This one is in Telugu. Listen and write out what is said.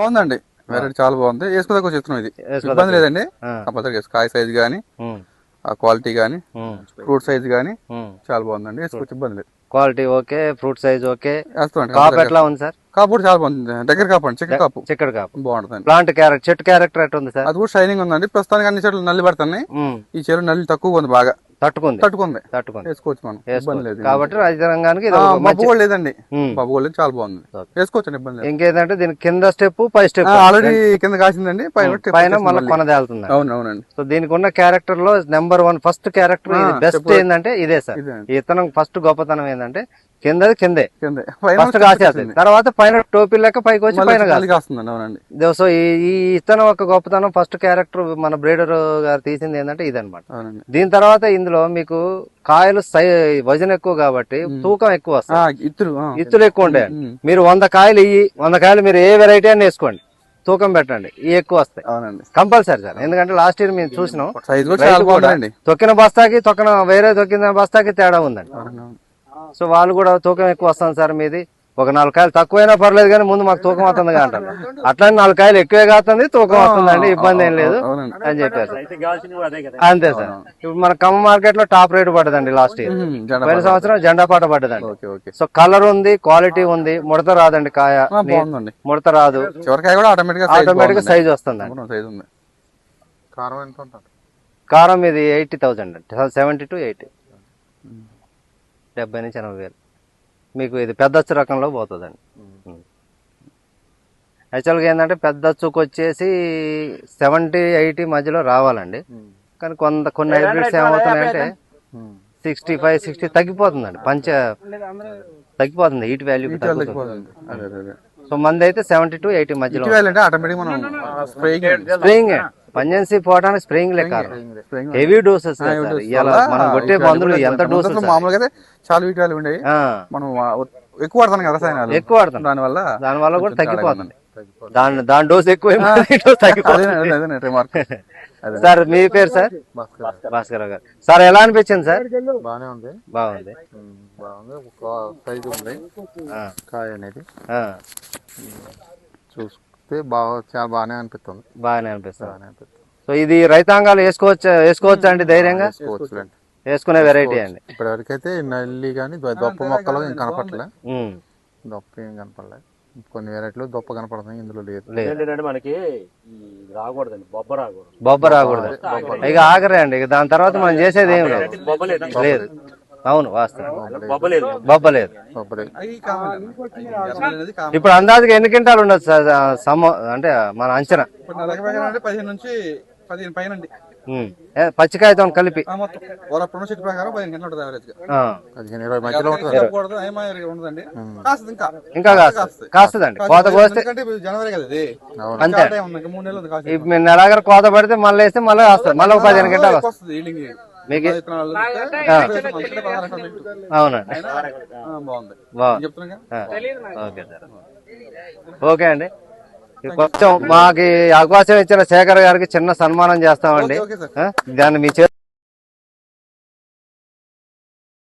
బాగుందండి. వెరైటీ చాలా బాగుంది. వేసుకోదాకా చెప్తున్నాం ఇది. ఇబ్బంది లేదండి. కంపల్సరీ. కాయ సైజ్ కానీ ఆ క్వాలిటీ కానీ ఫ్రూట్ సైజ్ కానీ ఉమ్. చాలా బాగుందండి. వేసుకోవచ్చు ఇబ్బంది లేదు. Quality okay fruit size okay. కాపు ఎట్లా ఉంది సార్? కాపు కూడా చాలా బాగుంది. దగ్గర కాపు అండి చికెన్ కాపు చిక్కడి కాపు బాగుంటుందండి. ప్లాంట్ క్యారెక్టర్ చెట్టు క్యారెక్టర్ ఎట్లా ఉంది సార్? అది కూడా షైనింగ్ ఉందండి. ప్రస్తుతానికి అన్ని చెట్లు నల్లి పడుతున్నాయి. ఈ చెరువు నల్లి తక్కువ ఉంది బాగా. తట్టుకుంది. తట్టుకుంది. తట్టుకుంది. వేసుకోవచ్చు మనం. ఇబ్బంది. లేదు. కాబట్టి ఒక మబ్బు కూడా లేదండి. మబ్బు కూడా లేదు చాలా బాగుంది. వేసుకోవచ్చు ఇబ్బంది లేదు. ఇంకేంటంటే దీని కింద స్టెప్ పై స్టెప్. ఆల్రెడీ కింద కాసిందండి పైన పైన వచ్చేసింది మళ్ళీ మళ్ళీ. కొన తేలుతుంది అవును అవునండి సో దీనికి ఉన్న క్యారెక్టర్లో number one first character best. ఏంటంటే ఇదే సార్. ఇతనం ఫస్ట్ గొప్పతనం ఏంటంటే కిందది కిందే. కింద. ఫస్ట్ కాసేస్తుంది. తర్వాత పైన టోపీ లెక్క పైకి వచ్చి పైన కాదు మళ్ళీ కాస్తుందండి అవునండి. సో ఈ ఇతనం ఒక గొప్పతనం ఫస్ట్ క్యారెక్టర్ మన బ్రీడర్ గారు తీసింది ఏంటంటే ఇదన్నమాట. అవునండి. దీని తర్వాత ఇందులో మీకు కాయలు సై వజన్ ఎక్కువ కాబట్టి తూకం ఎక్కువ వస్తుంది. ఇత్తులు. ఇత్తులు ఎక్కువ ఉంటాయండి ఉమ్. మీరు వంద కాయలు ఇయ్యి వంద కాయలు మీరు ఏ వెరైటీ అని వేసుకోండి. తూకం పెట్టండి. ఇవి ఎక్కువ వస్తాయి. అవునండి. Compulsory sir. ఎందుకంటే లాస్ట్ ఇయర్ మేము చూసినాం. తొక్కిన బస్తాకి తొక్కిన వేరే తొక్కిన బస్తాకి తేడా ఉందండి. సో వాళ్ళు కూడా తూకం ఎక్కువ వస్తుంది సార్ మీది. ఒక నాలుగు కాయలు తక్కువైనా పర్లేదు కానీ ముందు మాకు తూకం వస్తుంది అంటారు. అట్లా నాలుగు కాయలు ఎక్కువే కాస్తుంది తూకం వస్తుందండి ఇబ్బంది ఏం లేదు అని చెప్పారు అంతే సార్. ఇప్పుడు మన ఖమ్మం మార్కెట్లో టాప్ రేట్ పడ్డదండి లాస్ట్ ఇయర్ పోయిన సంవత్సరం జెండా పాట ఓకే సో కలర్ ఉంది క్వాలిటీ ఉంది ముడత రాదండి కాయ. ముడత రాదు. ఆటోమేటిక్గా ఆటోమేటిక్ సైజ్ ఉంది. కారం ఎంత ఉంటుంది? కారం ఇది ఎయిటీ థౌసండ్ అండి. Seventy to eighty. డెబ్బై నుంచి ఎనభై వేలు. మీకు ఇది పెద్ద అచ్చు రకంలో పోతుందండి. యాక్చువల్గా ఏంటంటే పెద్ద అచ్చుకు వచ్చేసి సెవెంటీ ఎయిటీ మధ్యలో రావాలండి. కానీ కొంత కొన్ని హైబ్రిడ్స్ ఏమవుతున్నాయంటే సిక్స్టీ ఫైవ్ సిక్స్టీ తగ్గిపోతుందండి. పంచ తగ్గిపోతుంది హీట్ వాల్యూ సో మంది అయితే సెవెంటీ టు ఎయిటీ మధ్యలో ఇటీవల అంటే ఆటోమేటిక్ మనం స్ప్రేయింగ్ స్ప్రేయింగ్ పంజెన్సీ పోవడానికి స్ప్రేయింగ్ లెక్క హెవీ డోసెస్ మనం కొట్టే మందులు ఎంత డోసెస్ మామూలుగా అయితే చాలా వీటి ఉండేవి. మనం ఎక్కువ వాడతాం కదా రసాయనాలు. ఎక్కువ దానివల్ల దాని వల్ల కూడా తగ్గిపోతుంది. దాని దాని డోస్ ఎక్కువ సార్ మీ పేరు సార్? భాస్కర్ గారు. సార్ ఎలా అనిపించింది సార్? బానే ఉంది. బాగుంది. బాగుంది. సైజు ఉంది. కాయ అనేది. ఆ, చూస్తే బాగా చాలా బాగానే అనిపిస్తుంది. బాగానే అనిపిస్తుంది. బాగానే అనిపిస్తుంది. సో ఇది రైతాంగాలు వేసుకోవచ్చు వేసుకోవచ్చా అండి ధైర్యంగా? వేసుకోవచ్చులేండి. వేసుకునే వెరైటీ అండి. ఇప్పటివరకైతే నల్లి కానీ దొప్ప మొక్కలు ఏం కనపడలే దొప్ప ఏం కనపడలే కొన్ని వెరైటీలు దొప్ప కనపడుతున్నాయి ఇందులో లేదు. మనకి రాకూడదండి బొబ్బ రాకూడదు. బొబ్బ రాకూడదు. ఇక ఆగరే అండి ఇక దాని తర్వాత మనం చేసేది ఏం లేదు. లేదు. అవును వాస్తవం. బొబ్బ లేదు బొబ్బ లేదు దొప్ప లేదు అది కామన్. అనేది కామన్. ఇప్పుడు అందాజుగా ఎన్ని క్వింటాలు ఉండదు సార్? సమ అంటే మన అంచనా. పదిహేను నుంచి పదిహేను పైన పచ్చికాయతో కలిపి. చెట్టు ప్రకారం పదిహేను గంటలు ఇరవై మధ్యలో ఉంటుంది కాస్తుంది ఇంకా. కాస్తుందండి. కోత కోస్తే జనవరి కదా. అంతే. మూడు నెలలు కాస్తుంది నెలాగర కోత పడితే మళ్ళీ వేస్తే మళ్ళీ వస్తుంది మళ్ళీ ఒక పదిహేను గంటలు వస్తుంది మీకు. అవునండి ఓకే సార్. ఓకే అండి. కొంచెం మాకు అవకాశం ఇచ్చిన శేఖర్ గారికి చిన్న సన్మానం చేస్తామండి. Okay sir. ఆ, దాన్ని మీ చేతి